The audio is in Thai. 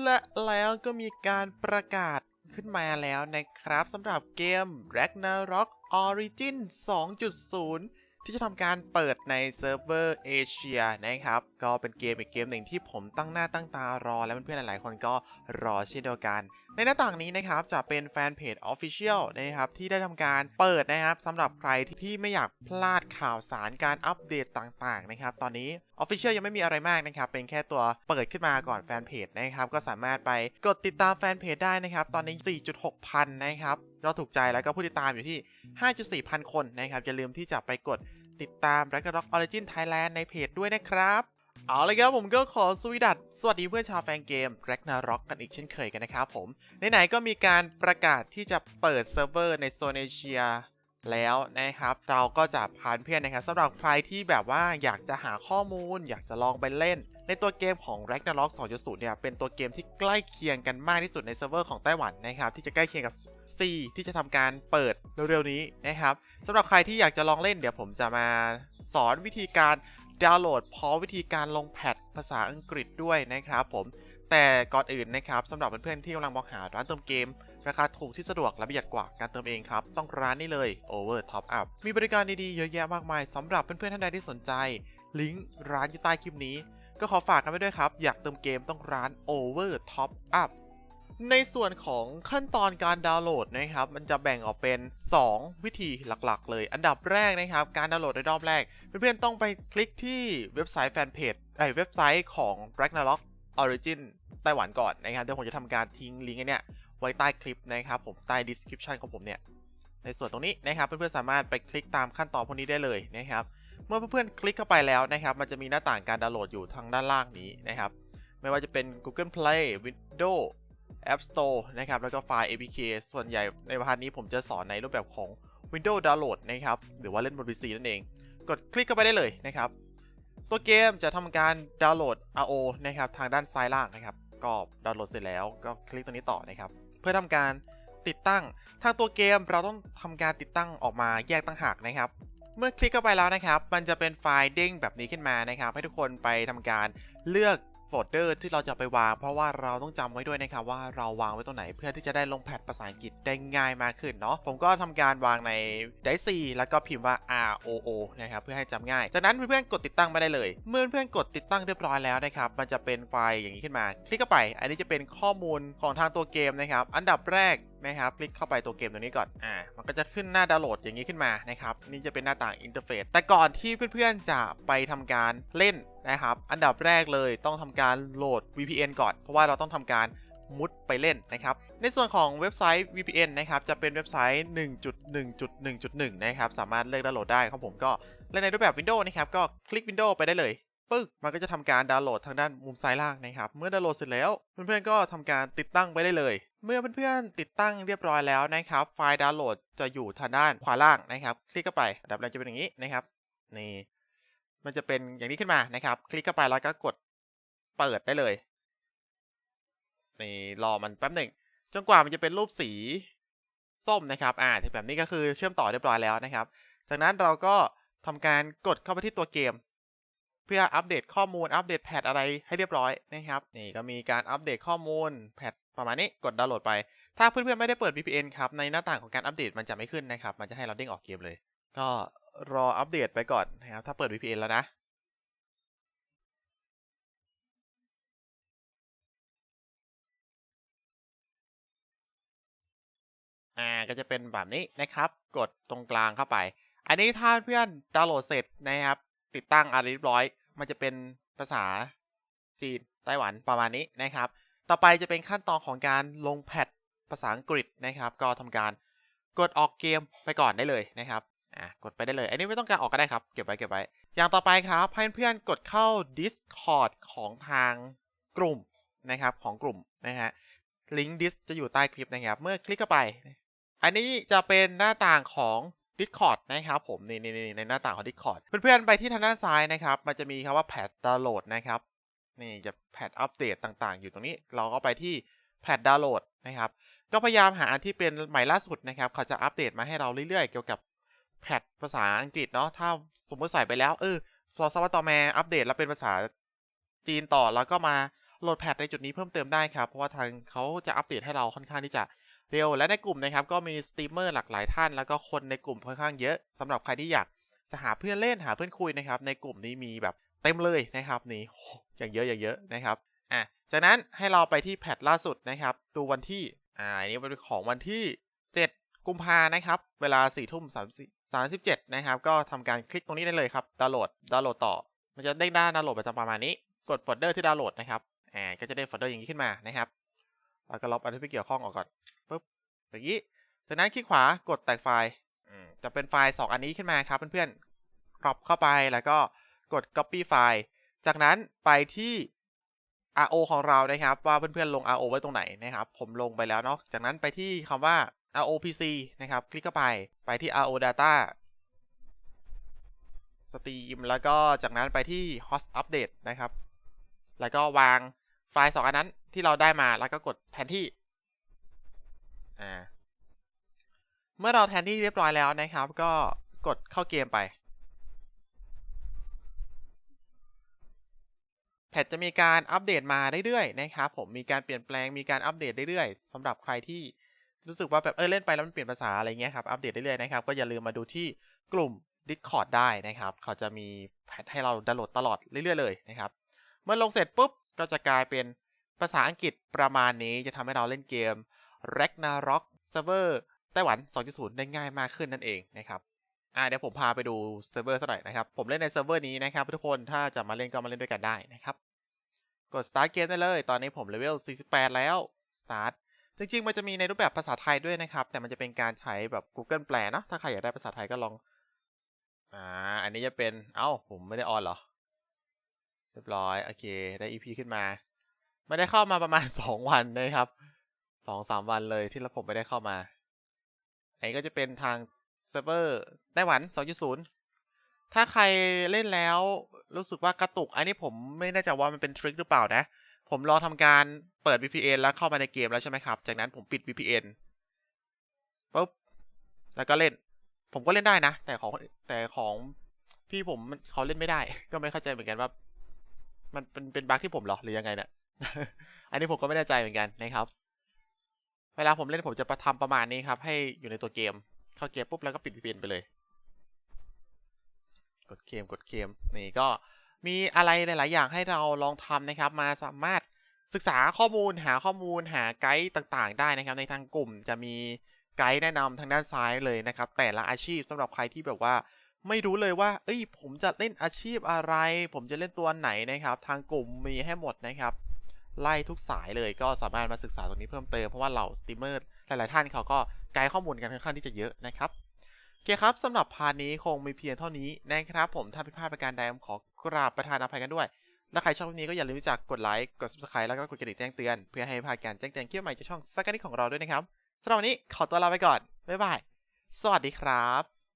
และแล้วก็มีการประกาศขึ้นมาแล้วนะครับสำหรับเกม Ragnarok Origin 2.0 ที่จะทำการเปิดในเซิร์ฟเวอร์เอเชียนะครับ ก็เป็นเกมอีกเกมหนึ่งที่ผมตั้งหน้าตั้งตารอ และเพื่อนๆหลายๆคนก็รอเช่นเดียวกันในหน้าต่างนี้นะครับจะเป็นแฟนเพจ Official นะครับที่ได้ทำการเปิดนะครับสำหรับใครที่ไม่อยากพลาดข่าวสารการอัปเดตต่างๆนะครับตอนนี้ Official ยังไม่มีอะไรมากนะครับเป็นแค่ตัวเปิดขึ้นมาก่อนแฟนเพจนะครับก็สามารถไปกดติดตามแฟนเพจได้นะครับตอนนี้ 4.6 พันนะครับก็ถูกใจแล้วก็ผู้ติดตามอยู่ที่ 5.4 พันคนนะครับอย่าลืมที่จะไปกดติดตาม Ragnarok Origin Thailand ในเพจด้วยนะครับ เอาเลยครับผมก็ขอสวีดัสสวัสดีเพื่อนชาวแฟนเกม Ragnarok กันอีกเช่นเคยกันนะครับผม ไหนๆก็มีการประกาศที่จะเปิดเซิร์ฟเวอร์ในโซนเอเชียแล้วนะครับ เราก็จะพานเพื่อนนะครับสำหรับใครที่แบบว่าอยากจะหาข้อมูล อยากจะลองไปเล่น ในตัวเกมของ Ragnarok 2.0 เนี่ย เป็นตัวเกมที่ใกล้เคียงกันมากที่สุดในเซิร์ฟเวอร์ของไต้หวันนะครับ ที่จะใกล้เคียงกับ C ที่จะทำการเปิดเร็วๆนี้นะครับสำหรับใครที่อยากจะลองเล่นเดี๋ยวผมจะมาสอนวิธีการ ดาวน์โหลดพร้อมวิธีการลงแพทภาษาอังกฤษด้วยนะครับผม แต่ก่อนอื่นนะครับสำหรับเพื่อนๆที่กำลังมองหาร้านเติมเกม ราคาถูกที่สะดวกและประหยัดกว่าการเติมเองครับ ต้องร้านนี้เลย Over Top Up มีบริการดีๆเยอะแยะมากมายสำหรับเพื่อนๆท่านใดที่สนใจ ลิงก์ร้านอยู่ใต้คลิปนี้ ก็ขอฝากกันไว้ด้วยครับ อยากเติมเกมต้องร้าน Over Top Up ในส่วนของขั้นตอนการดาวน์โหลดนะครับ มันจะแบ่งออกเป็น 2 วิธีหลักๆ เลย อันดับแรกนะครับ การดาวน์โหลดในรอบแรก เพื่อนๆต้องไปคลิกที่เว็บไซต์แฟนเพจไอเว็บไซต์ของ Ragnarok Origin ไต้หวันก่อนนะครับ เดี๋ยวผมจะทำการทิ้งลิงก์เนี่ยไว้ใต้คลิปนะครับผมใต้ description ของผมเนี่ย ในส่วนตรงนี้นะครับ เพื่อนๆสามารถไปคลิกตามขั้นตอนพวกนี้ได้เลยนะครับ เมื่อเพื่อนๆคลิกเข้าไปแล้วนะครับ มันจะมีหน้าต่างการดาวน์โหลดอยู่ทางด้านล่างนี้นะครับ ไม่ว่าจะเป็น Google Play Windows App Store นะครับ แล้วก็ไฟล์ APK ส่วนใหญ่ในพาร์ทนี้ผมจะสอนในรูปแบบของ Windows Download นะครับ หรือว่าเล่นบน PC นั่นเอง กดคลิกเข้าไปได้เลยนะครับ ตัวเกมจะทำการดาวน์โหลด RO นะครับ ทางด้านซ้ายล่างนะครับ ก็ดาวน์โหลดเสร็จแล้วก็คลิกตรงนี้ต่อนะครับ เพื่อทำการติดตั้ง ทางตัวเกมเราต้องทำการติดตั้งออกมาแยกตั้งหากนะครับเมื่อคลิกเข้าไปแล้วนะครับ มันจะเป็นไฟล์เด้งแบบนี้ขึ้นมานะครับ ให้ทุกคนไปทำการเลือก โฟลเดอร์ที่เราจะไปวาง เพราะว่าเราต้องจำไว้ด้วยนะครับว่าเราวางไว้ตรงไหนเพื่อที่จะได้ลงแพทภาษาอังกฤษได้ง่ายมากขึ้นเนาะผมก็ทำการวางใน d i c e แล้วก็พิมพ์ว่า R O O นะครับเพื่อให้จำง่าย จากนั้นเพื่อนๆกดติดตั้งไปได้เลย เมื่อเพื่อนๆกดติดตั้งเรียบร้อยแล้วนะครับมันจะเป็นไฟล์อย่างนี้ขึ้นมา คลิกเข้าไป อันนี้จะเป็นข้อมูลของทางตัวเกมนะครับอันดับแรก นะครับคลิกเข้าไปตัวเกมตรงนี้ก่อนอ่ามันก็จะขึ้นหน้าดาวน์โหลดอย่างนี้ขึ้นมานะครับนี่จะเป็นหน้าต่างอินเทอร์เฟซแต่ก่อนที่เพื่อนๆจะไปทำการเล่นนะครับอันดับแรกเลยต้องทำการโหลด VPN ก่อนเพราะว่าเราต้องทำการมุดไปเล่นนะครับ ในส่วนของเว็บไซต์ VPN นะครับ จะเป็นเว็บไซต์ 1.1.1.1 นะครับ สามารถเลือกดาวน์โหลดได้ครับผมก็เล่นในรูปแบบ Windows นะครับ ก็คลิก Windows ไปได้เลย ปึ๊ก มันก็จะทำการดาวน์โหลดทางด้านมุมซ้ายล่างนะครับ เมื่อดาวน์โหลดเสร็จแล้ว เพื่อนๆ ก็ทำการติดตั้งไปได้เลย เมื่อเพื่อนๆติดตั้งเรียบร้อยแล้วนะครับ ไฟล์ดาวน์โหลดจะอยู่ทางด้านขวาล่างนะครับ คลิกเข้าไปอันดับแรกจะเป็นอย่างนี้นะครับ นี่ มันจะเป็นอย่างนี้ขึ้นมานะครับ คลิกเข้าไปแล้วก็กดเปิดได้เลย นี่รอมันแป๊บหนึ่งจนกว่ามันจะเป็นรูปสีส้มนะครับ อ่าแบบนี้ก็คือเชื่อมต่อเรียบร้อยแล้วนะครับ จากนั้นเราก็ทำการกดเข้าไปที่ตัวเกม เพื่ออัปเดตข้อมูลอัปเดตแพทอะไรให้เรียบร้อยนะครับนี่ก็มีการอัปเดตข้อมูลแพทประมาณนี้กดดาวน์โหลดไป ถ้าเพื่อนๆไม่ได้เปิด VPN ครับในหน้าต่างของการอัปเดตมันจะไม่ขึ้นนะครับมันจะให้เราเด้งออกเกมเลย ก็รออัปเดตไปก่อนนะครับถ้าเปิด VPN แล้วนะอ่าก็จะเป็นแบบนี้นะครับ กดตรงกลางเข้าไป อันนี้ถ้าเพื่อนดาวน์โหลดเสร็จนะครับ ติดตั้งอะไรเรียบร้อย มันจะเป็นภาษาจีนไต้หวันประมาณนี้นะครับ ต่อไปจะเป็นขั้นตอนของการลงแพทภาษาอังกฤษนะครับ ก็ทำการกดออกเกมไปก่อนได้เลยนะครับอะกดไปได้เลย อันนี้ไม่ต้องการออกก็ได้ครับ เก็บไว้เก็บไว้ อย่างต่อไปครับให้เพื่อนๆกดเข้า Discord ของทางกลุ่มนะครับของกลุ่มนะฮะลิงก์ดิสจะอยู่ใต้คลิปนะครับ เมื่อคลิกเข้าไป อันนี้จะเป็นหน้าต่างของ Discord นะครับผมนี่นี่นี่ในหน้าต่างของ Discord เพื่อนๆไปที่ทางด้านซ้ายนะครับ มันจะมีคำว่าแพทดาวน์โหลดนะครับนี่จะแพทอัปเดตต่างๆ อยู่ตรงนี้ เราก็ไปที่แพทดาวน์โหลดนะครับ ก็พยายามหาอันที่เป็นใหม่ล่าสุดนะครับ เขาจะอัปเดตมาให้เราเรื่อยๆ เกี่ยวกับแพทภาษาอังกฤษเนาะ ถ้าสมมติใส่ไปแล้วเออซอสวัตตอแมอัปเดตแล้วเป็นภาษาจีนต่อแล้วก็มาโหลดแพทในจุดนี้เพิ่มเติมได้ครับ เพราะว่าทางเขาจะอัปเดตให้เราค่อนข้างที่จะ เร็วและในกลุ่มนะครับก็มีสตรีมเมอร์หลากหลายท่าน แล้วก็คนในกลุ่มค่อนข้างเยอะสำหรับใครที่อยากจะหาเพื่อนเล่นหาเพื่อนคุยนะครับ ในกลุ่มนี้มีแบบเต็มเลยนะครับนี่อย่างเยอะอย่างเยอะนะครับอะจากนั้นให้เราไปที่แพทล่าสุดนะครับตัววันที่อ่าอันนี้เป็นของวันที่ 7 กุมภานะครับ เวลา4ทุ่ม37นะครับ ก็ทำการคลิกตรงนี้ได้เลยครับดาวน์โหลดดาวน์โหลดต่อ มันจะได้ด้านดาวน์โหลดประมาณนี้ กดโฟลเดอร์ที่ดาวน์โหลดนะครับอ่าก็จะได้โฟลเดอร์อย่างนี้ขึ้นมานะครับแล้วก็ลบอันที่ไม่เกี่ยวข้องออกก่อน ปุ๊บอย่างนี้จากนั้นคลิกขวากดแตกไฟล์จะเป็นไฟล์ 2 อันนี้ขึ้นมาครับเพื่อนๆครอปเข้าไปแล้วก็กด copy ไฟล์ จากนั้นไปที่ RO ของเรานะครับ ว่าเพื่อนๆลง RO ไว้ตรงไหนนะครับ ผมลงไปแล้วเนาะจากนั้นไปที่คำว่า ROPC นะครับ คลิกเข้าไปไปที่ RO Data สตรีมแล้วก็จากนั้นไปที่ Host Update นะครับ แล้วก็วางไฟล์ 2 อันนั้นที่เราได้มาแล้วก็กดแทนที่ อ่า เมื่อเราแทนที่เรียบร้อยแล้วนะครับ ก็กดเข้าเกมไป แพทจะมีการอัปเดตมาเรื่อยๆนะครับผมมีการเปลี่ยนแปลงมีการอัปเดตเรื่อยๆสำหรับใครที่รู้สึกว่าแบบเออเล่นไปแล้วมันเปลี่ยนภาษาอะไรเงี้ยครับอัปเดตเรื่อยๆนะครับก็อย่าลืมมาดูที่กลุ่ม Discord ได้นะครับ เขาจะมีแพทให้เราดาวน์โหลดตลอดเรื่อยๆเลยนะครับ เมื่อลงเสร็จปุ๊บก็จะกลายเป็นภาษาอังกฤษประมาณนี้จะทำให้เราเล่นเกม Ragnarok Server ไต้หวัน 2.0 ได้ง่ายมากขึ้นนั่นเองนะครับอ่าเดี๋ยวผมพาไปดูเซิร์ฟเวอร์สักหน่อยนะครับ ผมเล่นในเซิร์ฟเวอร์นี้นะครับทุกคนถ้าจะมาเล่นก็มาเล่นด้วยกันได้นะครับ กด start เกมได้เลย ตอนนี้ผมเลเวล 48 แล้ว start จริงๆ มันจะมีในรูปแบบภาษาไทยด้วยนะครับ แต่มันจะเป็นการใช้แบบ Google แปลเนาะถ้าใครอยากได้ภาษาไทยก็ลองอ่าอันนี้จะเป็นเอ้าผมไม่ได้ออนเหรอ เรียบร้อย โอเค ได้ EP ขึ้นมา ไม่ได้เข้ามาประมาณ 2 วันนะครับ 2-3วันเลยที่ผมไม่ได้เข้ามา อันนี้ก็จะเป็นทางเซิร์ฟเวอร์ไต้หวัน 2.0 ถ้าใครเล่นแล้วรู้สึกว่ากระตุก อันนี้ผมไม่แน่ใจว่ามันเป็นทริคหรือเปล่านะ ผมลองทำการเปิด VPN แล้วเข้ามาในเกมแล้วใช่ไหมครับ จากนั้นผมปิด VPN ปุ๊บ แล้วก็เล่น ผมก็เล่นได้นะ แต่ของแต่ของพี่ผมเขาเล่นไม่ได้ ก็ไม่เข้าใจเหมือนกันว่า มันเป็นเป็นบั๊กที่ผมหรอหรือยังไงเนี่ย อันนี้ผมก็ไม่แน่ใจเหมือนกันนะครับ เวลาผมเล่นผมจะประทำประมาณนี้ครับ ให้อยู่ในตัวเกม เข้าเกมปุ๊บแล้วก็ปิด VPN ไปเลย กดเกมกดเกมนี่ก็มีอะไรหลาย ๆ อย่างให้เราลองทำนะครับ มาสามารถศึกษาข้อมูลหาข้อมูลหาไกด์ต่าง ๆ ได้นะครับ ในทางกลุ่มจะมีไกด์แนะนำทางด้านซ้ายเลยนะครับ แต่ละอาชีพสำหรับใครที่แบบว่าไม่รู้เลยว่า เอ้ย ผมจะเล่นอาชีพอะไร ผมจะเล่นตัวไหนนะครับ ทางกลุ่มมีให้หมดนะครับ ไล่ทุกสายเลยก็สามารถมาศึกษาตรงนี้เพิ่มเติมเพราะว่าเหล่าสตรีมเมอร์หลาย ๆ ท่านเขาก็ไกด์ข้อมูลกันค่อนข้างที่จะเยอะนะครับโอเคครับสำหรับพาร์ทนี้คงมีเพียงเท่านี้นะครับผมถ้าผิดพลาดประการใดผมขอกราบประทานอภัยกันด้วยถ้าใครชอบคลิปนี้ก็อย่าลืมที่จะกดไลค์กด subscribe แล้วก็กดกระดิ่งแจ้งเตือนเพื่อให้พลาดการแจ้งเตือนคลิปใหม่จากช่องสักนิดของเราด้วยนะครับสำหรับวันนี้ขอตัวลาไปก่อนบ๊ายบายสวัสดีครับ